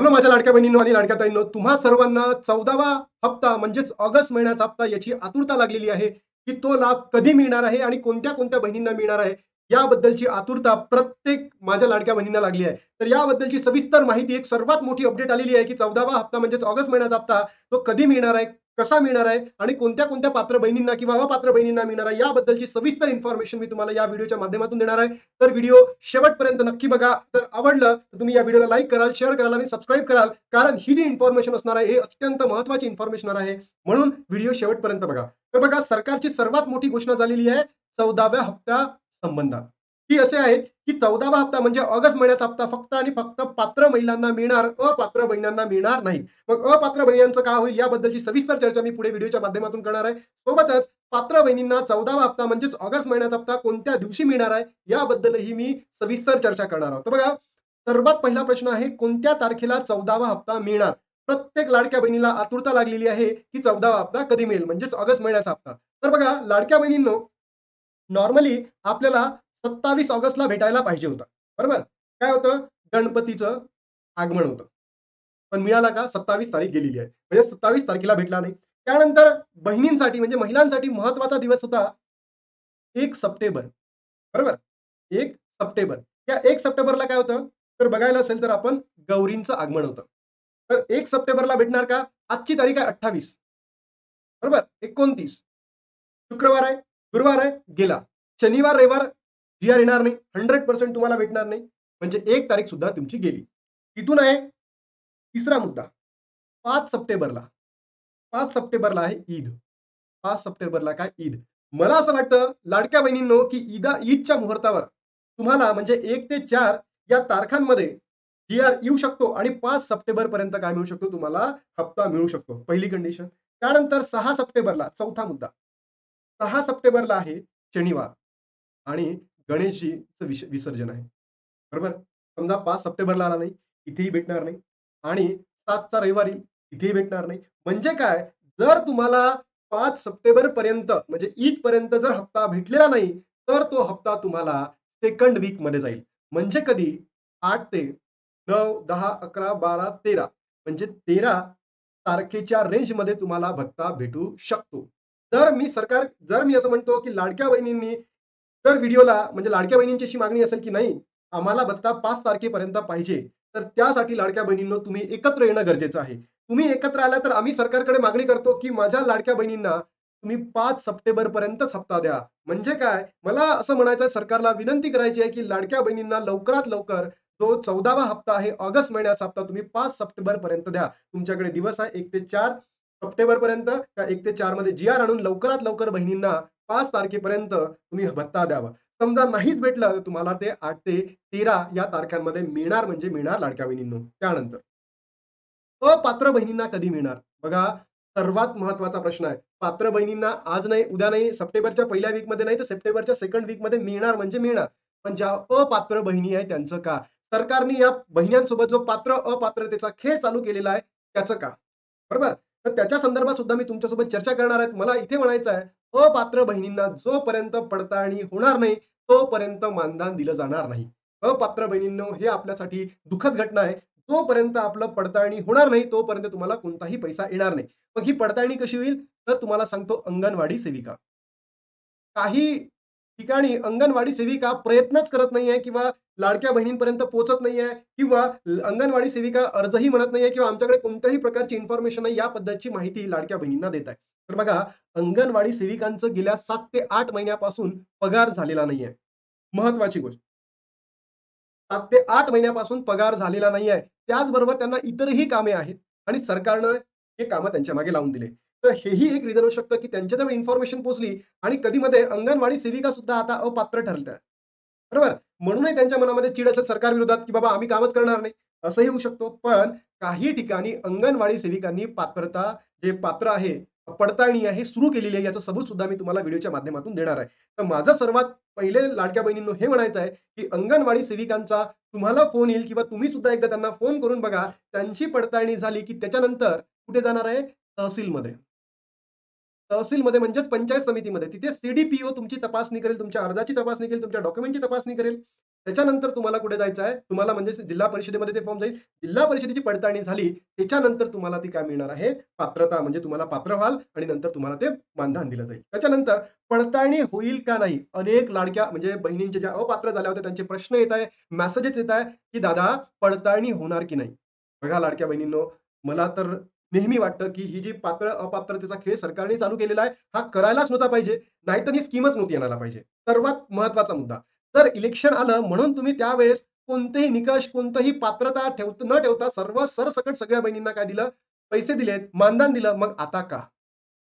Hello माझ्या लाडक्या बहिणींनो आणि लाडक्या ताईंनो तुम्हा सर्वांना चौदावा हप्ता म्हणजेच ऑगस्ट महिन्याचा हप्ता याची आतुरता लागलेली आहे की तो लाभ कधी मिळणार आहे आणि कोणत्या कोणत्या बहिणींना मिळणार आहे याबद्दलची आतुरता प्रत्येक माझ्या लाडक्या बहिणींना लागली आहे. तर याबद्दलची सविस्तर माहिती एक सर्वात मोठी अपडेट आलेली आहे की चौदावा हप्ता म्हणजेच ऑगस्ट महिन्याचा हप्ता तो कधी मिळणार आहे कसा मिळणार आहे आणि कोणत्या कोणत्या पात्र बहिणींना किंवा अपात्र बहिणींना मिळणार आहे याबद्दलची सविस्तर इन्फॉर्मेशन मी तुम्हाला या व्हिडिओच्या माध्यमातून देणार आहे. तर व्हिडिओ शेवटपर्यंत नक्की बघा. तर आवडलं तर तुम्ही या व्हिडिओला लाईक कराल शेअर कराल आणि सबस्क्राईब कराल. कारण ही जी इन्फॉर्मेशन असणार आहे हे अत्यंत महत्वाची इन्फॉर्मेशन आहे. म्हणून व्हिडिओ शेवटपर्यंत बघा. तर बघा सरकारची सर्वात मोठी घोषणा झालेली आहे चौदाव्या हप्त्या संबंधात. ती असे आहे की चौदावा हप्ता म्हणजे ऑगस्ट महिन्याचा हप्ता फक्त आणि फक्त पात्र महिलांना मिळणार अपात्र बहिणांना मिळणार नाही. मग अपात्र बहिणांचं काय होईल याबद्दलची सविस्तर चर्चा मी पुढे व्हिडिओच्या माध्यमातून करणार आहे. सोबतच पात्र बहिणींना चौदावा हप्ता म्हणजेच ऑगस्ट महिन्याचा हप्ता कोणत्या दिवशी मिळणार आहे याबद्दलही मी सविस्तर चर्चा करणार आहोत. तर बघा सर्वात पहिला प्रश्न आहे कोणत्या तारखेला चौदावा हप्ता मिळणार? प्रत्येक लाडक्या बहिणीला आतुरता लागलेली आहे की चौदावा हप्ता कधी मिळेल? म्हणजेच ऑगस्ट महिन्याचा हप्ता. तर बघा लाडक्या बहिणींनो नॉर्मली आपल्याला सत्तावीस ऑगस्टला भेटायला पाहिजे होता. बरोबर? काय होतं? गणपतीचं आगमन होतं. पण मिळाला का? सत्तावीस तारीख गेलेली आहे. म्हणजे सत्तावीस तारखेला भेटला नाही. त्यानंतर बहिणींसाठी म्हणजे महिलांसाठी महत्त्वाचा दिवस होता एक सप्टेंबर. बरोबर? एक सप्टेंबर. या एक सप्टेंबरला काय होतं? तर बघायला असेल तर आपण गौरींचं आगमन होतं. तर एक सप्टेंबरला भेटणार का? आजची तारीख आहे अठ्ठावीस. बरोबर? एकोणतीस. शुक्रवार आहे गुरुवार आहे गेला. शनिवार रविवार जी आर येणार नाही हंड्रेड पर्सेंट तुम्हाला भेटणार नाही. म्हणजे एक तारीख सुद्धा तुमची गेली. तिथून आहे तिसरा मुद्दा. पाच सप्टेंबरला पाच सप्टेंबरला आहे ईद. पाच सप्टेंबरला काय ईद? मला असं वाटतं लाडक्या बहिणींनो की ईदा ईदच्या मुहूर्तावर तुम्हाला म्हणजे एक ते चार या तारखांमध्ये जी आर येऊ शकतो आणि पाच सप्टेंबर पर्यंत काय मिळू शकतो तुम्हाला? हप्ता मिळू शकतो. पहिली कंडिशन त्यानंतर सहा सप्टेंबरला चौथा मुद्दा. सहा सप्टेंबरला आहे शनिवार. आणि गणेशजीचं विस विसर्जन आहे. बरोबर? समजा पाच सप्टेंबरला आला नाही इथेही भेटणार नाही. आणि सातचा रविवारी इथेही भेटणार नाही. म्हणजे काय? जर तुम्हाला पाच सप्टेंबर पर्यंत म्हणजे ईद पर्यंत जर हप्ता भेटलेला नाही तर तो हप्ता तुम्हाला सेकंड वीकमध्ये जाईल. म्हणजे कधी? आठ ते नऊ दहा अकरा बारा तेरा. म्हणजे तेरा तारखेच्या रेंजमध्ये तुम्हाला भत्ता भेटू शकतो. जर मी सरकार जर मी असं म्हणतो की लाडक्या बहिणींनी जर व्हिडिओला म्हणजे लाडक्या बहिणींची अशी मागणी असेल की नाही आम्हाला भत्ता पाच तारखेपर्यंत पाहिजे तर त्यासाठी लाडक्या बहिणींनो तुम्ही एकत्र येणं गरजेचं आहे. तुम्ही एकत्र आला तर आम्ही सरकारकडे मागणी करतो की माझ्या लाडक्या बहिणींना तुम्ही पाच सप्टेंबर पर्यंत सप्ताह द्या. म्हणजे काय? मला असं म्हणायचं सरकारला विनंती करायची आहे की लाडक्या बहिणींना लवकरात लवकर जो चौदावा हप्ता आहे ऑगस्ट महिन्याचा हप्ता तुम्ही पाच सप्टेंबर पर्यंत द्या. तुमच्याकडे दिवस आहे एक ते चार सप्टेंबर पर्यंत एक ते चारमध्ये जी आर आणून लवकरात लवकर बहिणींना पाच तारखेपर्यंत तुम्ही भत्ता द्यावा. समजा नाहीच भेटलं तर तुम्हाला ते आठ ते तेरा या तारखांमध्ये मिळणार म्हणजे मिळणार लाडक्या बहिणींनो त्यानंतर. अपात्र बहिणींना कधी मिळणार? बघा सर्वात महत्त्वाचा प्रश्न आहे. पात्र बहिणींना आज नाही उद्या नाही सप्टेंबरच्या पहिल्या वीकमध्ये नाही तर सप्टेंबरच्या सेकंड वीकमध्ये मिळणार म्हणजे मिळणार. पण ज्या अपात्र बहिणी आहे त्यांचं का? सरकारने या बहिण्यांसोबत जो पात्र अपात्रतेचा खेळ चालू केलेला आहे त्याचं का? बरोबर? तर त्याच्या संदर्भात सुद्धा मी तुमच्यासोबत चर्चा करणार आहे. मला इथे म्हणायचं आहे अपात्र बहिणींना जोपर्यंत पडताळणी होणार नाही तोपर्यंत मानधन दिलं जाणार नाही. अपात्र बहिणींनो हे आपल्यासाठी दुःखद घटना आहे. जोपर्यंत आपलं पडताळणी होणार नाही तोपर्यंत तुम्हाला कोणताही पैसा येणार नाही. मग ही पडताळणी कशी होईल? तर तुम्हाला सांगतो अंगणवाडी सेविका. काही ठिकाणी अंगणवाडी सेविका प्रयत्नच करत नाहीये किंवा लाडक्या बहिणींपर्यंत पोहोचत नाहीये किंवा अंगणवाडी सेविका अर्जही म्हणत नाहीये किंवा आमच्याकडे कोणत्याही प्रकारची इन्फॉर्मेशन या पद्धतीची माहिती लाडक्या बहिणींना देत आहे तर बघा अंगणवाडी सेविकांचं गेल्या सात ते आठ महिन्यापासून पगार झालेला नाहीये. महत्वाची गोष्ट. सात ते आठ महिन्यापासून पगार झालेला नाही आहे त्याचबरोबर त्यांना इतरही कामे आहेत आणि सरकारनं हे कामं त्यांच्या मागे लावून दिले. तर हेही एक रिझन होऊ शकतं की त्यांच्याजवळ इन्फॉर्मेशन पोहोचली आणि कधीमध्ये अंगणवाडी सेविका सुद्धा आता अपात्र ठरल्या. बरोबर? म्हणूनही त्यांच्या मनामध्ये चिड असेल सरकार विरोधात की बाबा आम्ही कामच करणार नाही. असंही होऊ शकतो. पण काही ठिकाणी अंगणवाडी सेविकांनी पात्रता जे पात्र आहे पडताळणी आहे सुरू केलेली आहे याचं सबूत सुद्धा मी तुम्हाला व्हिडिओच्या माध्यमातून देणार आहे. तर माझं सर्वात पहिले लाडक्या बहिणींनो हे म्हणायचं आहे की अंगणवाडी सेविकांचा तुम्हाला फोन येईल किंवा तुम्ही सुद्धा एकदा त्यांना फोन करून बघा त्यांची पडताळणी झाली की त्याच्यानंतर कुठे जाणार आहे? तहसीलमध्ये. तहसीलमध्ये म्हणजेच पंचायत समितीमध्ये. तिथे सीडीपीओ तुमची तपासणी करेल तुमच्या अर्जाची तपासणी करेल तुमच्या डॉक्युमेंटची तपासणी करेल. त्याच्यानंतर तुम्हाला कुठे जायचं आहे? तुम्हाला म्हणजे जिल्हा परिषदेमध्ये ते फॉर्म जाईल. जिल्हा परिषदेची पडताळणी झाली त्याच्यानंतर तुम्हाला ती काय मिळणार आहे? पात्रता म्हणजे तुम्हाला पात्र व्हाल आणि नंतर तुम्हाला ते मानधन दिलं जाईल. त्याच्यानंतर पडताळणी होईल का नाही? अनेक लाडक्या म्हणजे बहिणींच्या ज्या अपात्र झाल्या होत्या त्यांचे प्रश्न येत आहे मेसेजेस येत आहे की दादा पडताळणी होणार की नाही? बघा लाडक्या बहिणींनो मला तर नेहमी वाटतं की ही जी पात्र अपात्रतेचा खेळ सरकारने चालू केलेला आहे हा करायलाच नव्हता पाहिजे नाहीतर ही स्कीमच नव्हती आणायला पाहिजे. सर्वात महत्त्वाचा मुद्दा तर इलेक्शन आलं म्हणून तुम्ही त्यावेळेस कोणतेही निकष कोणतंही पात्रता ठेव न ठेवता सर्व सरसकट सगळ्या बहिणींना काय दिलं? पैसे दिलेत मानधन दिलं. मग आता का?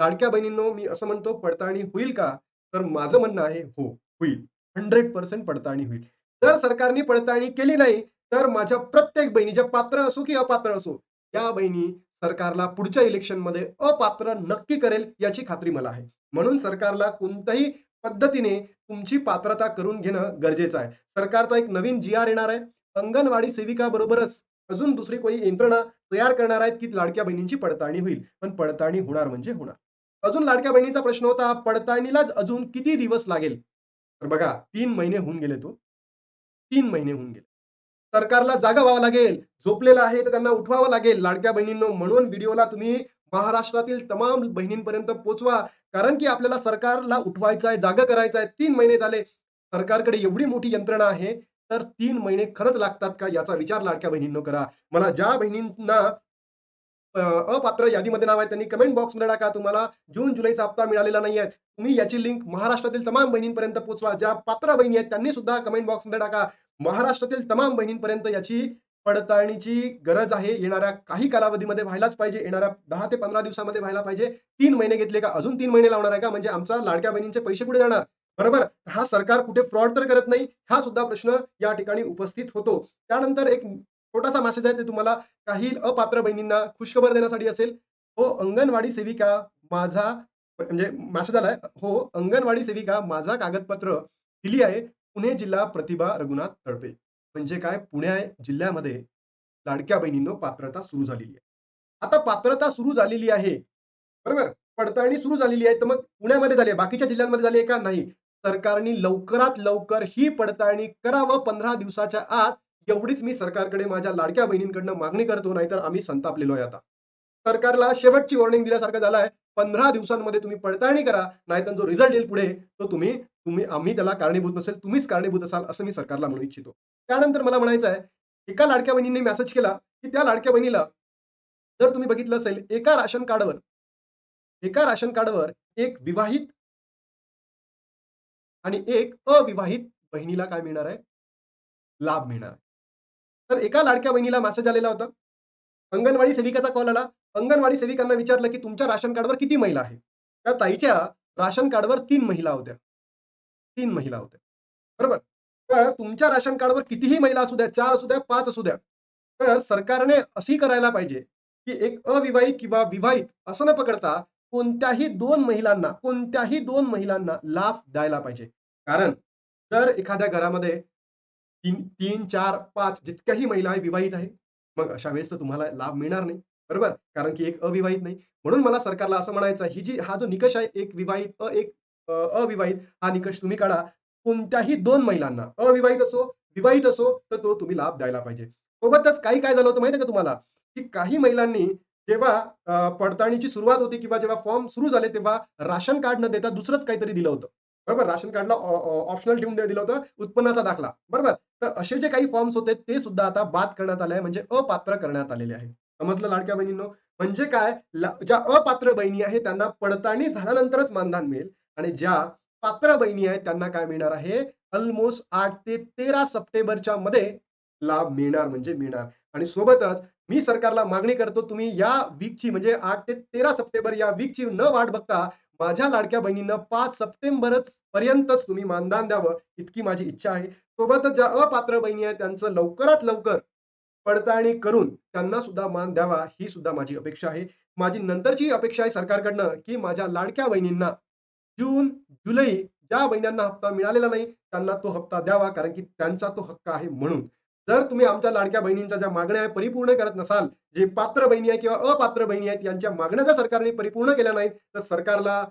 लाडक्या बहिणींनो मी असं म्हणतो पडताळणी होईल का? तर माझं म्हणणं आहे हो होईल. हंड्रेड पर्सेंट पडताळणी होईल. जर सरकारने पडताळणी केली नाही तर माझ्या प्रत्येक बहिणी ज्या पात्र असो की अपात्र असो या बहिणी सरकारला पुढच्या इलेक्शनमध्ये अपात्र नक्की करेल याची खात्री मला आहे. म्हणून सरकारला कोणतंही पद्धतीने तुमची पात्रता करून घेणं गरजेचं आहे. सरकारचा एक नवीन जी आर येणार आहे. अंगणवाडी सेविका बरोबरच अजून दुसरी कोणी यंत्रणा तयार करणार आहेत की लाडक्या बहिणींची पडताळणी होईल. पण पडताळणी होणार म्हणजे होणार. अजून लाडक्या बहिणीचा प्रश्न होता पडताळणीला अजून किती दिवस लागेल? तर बघा तीन महिने होऊन गेले तो. तीन महिने होऊन गेले. सरकारला जागा व्हावं लागेल. झोपलेला आहे तर त्यांना उठवावं लागेल. लाडक्या बहिणींनो म्हणून व्हिडिओला तुम्ही महाराष्ट्रातील तमाम बहिणींपर्यंत पोचवा. कारण की आपल्याला सरकारला उठवायचं आहे जागा करायचं आहे तीन महिने झाले. सरकारकडे एवढी मोठी यंत्रणा आहे. तर तीन महिने खरंच लागतात का याचा विचार लाडक्या बहिणींनो करा. मला ज्या बहिणींना अपात्र यादीमध्ये नाव आहे त्यांनी कमेंट बॉक्समध्ये टाका. तुम्हाला जून जुलैचा हप्ता मिळालेला नाही आहे तुम्ही याची लिंक महाराष्ट्रातील तमाम बहिणींपर्यंत पोहोचवा ज्या पात्र बहिणी आहेत त्यांनी सुद्धा कमेंट बॉक्समध्ये टाका. महाराष्ट्रातील तमाम बहिणींपर्यंत याची पडताळणीची गरज आहे. येणाऱ्या काही कालावधीमध्ये व्हायलाच पाहिजे. येणाऱ्या दहा ते पंधरा दिवसामध्ये व्हायला पाहिजे. तीन महिने घेतले का? अजून तीन महिने लावणार आहे का? म्हणजे आमचा लाडक्या बहिणींचे पैसे कुठे जाणार? बरोबर? हा सरकार कुठे फ्रॉड तर करत नाही. हा सुद्धा प्रश्न या ठिकाणी उपस्थित होतो. त्यानंतर एक छोटासा मेसेज आहे. ते तुम्हाला काही अपात्र बहिणींना खुशखबर देण्यासाठी असेल. हो अंगणवाडी सेविका माझा म्हणजे मेसेज आलाय. हो अंगणवाडी सेविका माझा कागदपत्र दिली आहे. पुणे जिल्हा प्रतिभा रघुनाथ तळपे म्हणजे काय? पुणे जिल्ह्यामध्ये लाडक्या बहिणींनो पात्रता सुरू झालेली आहे. आता पात्रता सुरू झालेली आहे. बरोबर? पडताळणी सुरू झालेली आहे. तर मग पुण्यामध्ये झाली आहे. बाकीच्या जिल्ह्यांमध्ये झाली आहे का? नाही. सरकारने लवकरात लवकर ही पडताळणी करावं. पंधरा दिवसाच्या आत एवढीच मी सरकारकडे माझ्या लाडक्या बहिणींकडनं मागणी करतो. नाहीतर आम्ही संतापलेलो आहे आता. सरकारला शेवटची वॉर्निंग दिल्यासारखं झालं आहे. पंधरा दिवसांमध्ये तुम्ही पडताळणी करा. नाहीतर जो रिझल्ट येईल पुढे तो तुम्ही तुम्ही आम्ही त्याला कारणीभूत नसेल तुम्हीच कारणीभूत असाल असं मी सरकारला म्हणू इच्छितो. त्यानंतर मला म्हणायचं आहे एका लाडक्या बहिणीने मेसेज केला की त्या लाडक्या बहिणीला जर तुम्ही बघितलं असेल एका राशन कार्डवर एका राशन कार्डवर एक विवाहित आणि एक अविवाहित बहिणीला काय मिळणार आहे? लाभ मिळणार आहे. तर एका लाडक्या बहिणीला मेसेज आलेला होता. अंगणवाडी सेविकाचा कॉल आला. अंगणवाडी सेविकांना विचारलं की तुमच्या राशन कार्डवर किती महिला आहे त्या ताईच्या राशन कार्डवर तीन महिला होत्या. तीन महिला होत्या. बरोबर? तर तुमच्या राशन कार्डवर कितीही महिला असू द्या चार असू द्या पाच असू द्या तर सरकारने अशी करायला पाहिजे की एक अविवाहित किंवा विवाहित असं न पकडता कोणत्याही दोन महिलांना कोणत्याही दोन महिलांना लाभ द्यायला पाहिजे. कारण जर एखाद्या घरामध्ये तीन तीन चार पाच जितक्याही महिला आहे विवाहित आहे मग अशा वेळेस तर तुम्हाला लाभ मिळणार नाही. बरोबर? कारण की एक अविवाहित नाही. म्हणून मला सरकारला असं म्हणायचं ही जी हा जो निकष आहे एक विवाहित अ एक अविवाहित हा निकष तुम्ही काढा. कोणत्याही दोन महिलांना अविवाहित असो विवाहित असो तर तो तुम्ही लाभ द्यायला पाहिजे. सोबतच काही काय झालं होतं माहिती का तुम्हाला? की काही महिलांनी जेव्हा पडताळणीची सुरुवात होती किंवा जेव्हा फॉर्म सुरू झाले तेव्हा राशन कार्ड न देता दुसरंच काहीतरी दिलं होतं. बरोबर? राशन कार्डला ऑप्शनल ठेवून दिलं होतं उत्पन्नाचा दाखला. बरोबर? तर असे जे काही फॉर्म्स होते ते सुद्धा आता बाद करण्यात आले आहे म्हणजे अपात्र करण्यात आलेले आहे. समजलं लाडक्या बहिणींनो? म्हणजे काय? ज्या अपात्र बहिणी आहेत त्यांना पडताळणी झाल्यानंतरच मानधन मिळेल. आणि ज्या पात्र बहिणी आहेत त्यांना काय मिळणार आहे? ऑलमोस्ट आठ ते तेरा सप्टेंबरच्या मध्ये लाभ मिळणार म्हणजे मिळणार. आणि सोबतच मी सरकारला मागणी करतो तुम्ही या वीकची म्हणजे आठ ते तेरा सप्टेंबर या वीकची न वाट बघता माझ्या लाडक्या बहिणींना पाच सप्टेंबरच पर्यंतच तुम्ही मानदान द्यावं इतकी माझी इच्छा आहे. सोबतच ज्या अपात्र बहिणी आहेत त्यांचं लवकरात लवकर पडताळणी करून त्यांना सुद्धा मान द्यावा ही सुद्धा माझी अपेक्षा आहे. माझी नंतरची अपेक्षा आहे सरकारकडनं की माझ्या लाडक्या बहिणींना जून जुलै ज्या बहिणींना हप्ता मिळालेला नाही त्यांना तो हप्ता द्यावा कारण की त्यांचा तो हक्क आहे म्हणून. जर तुम्ही आमच्या लाडक्या बहिणींच्या ज्या मागण्या आहे परिपूर्ण करत नसाल जे पात्र बहिणी आहे किंवा अपात्र बहिणी आहेत यांच्या मागण्या जर सरकारने परिपूर्ण केल्या नाहीत तर सरकारला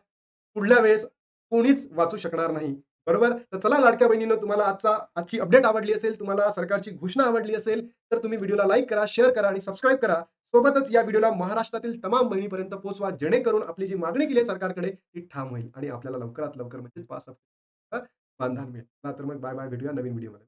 पुढल्या वेळेस कोणीच वाचू शकणार नाही. बरोबर? तर चला लाडक्या बहिणीनं तुम्हाला आजचा आजची अपडेट आवडली असेल तुम्हाला सरकारची घोषणा आवडली असेल तर तुम्ही व्हिडिओला लाईक करा शेअर करा आणि सबस्क्राईब करा. सोबतच या व्हिडिओला महाराष्ट्रातील तमाम बहिणीपर्यंत पोहोचवा जेणेकरून आपली जी मागणी केली आहे सरकारकडे ती ठाम होईल आणि आपल्याला लवकरात लवकर म्हणजे पाच बांधण मिळेल. तर मग बाय बाय व्हिडिओ नवीन व्हिडिओमध्ये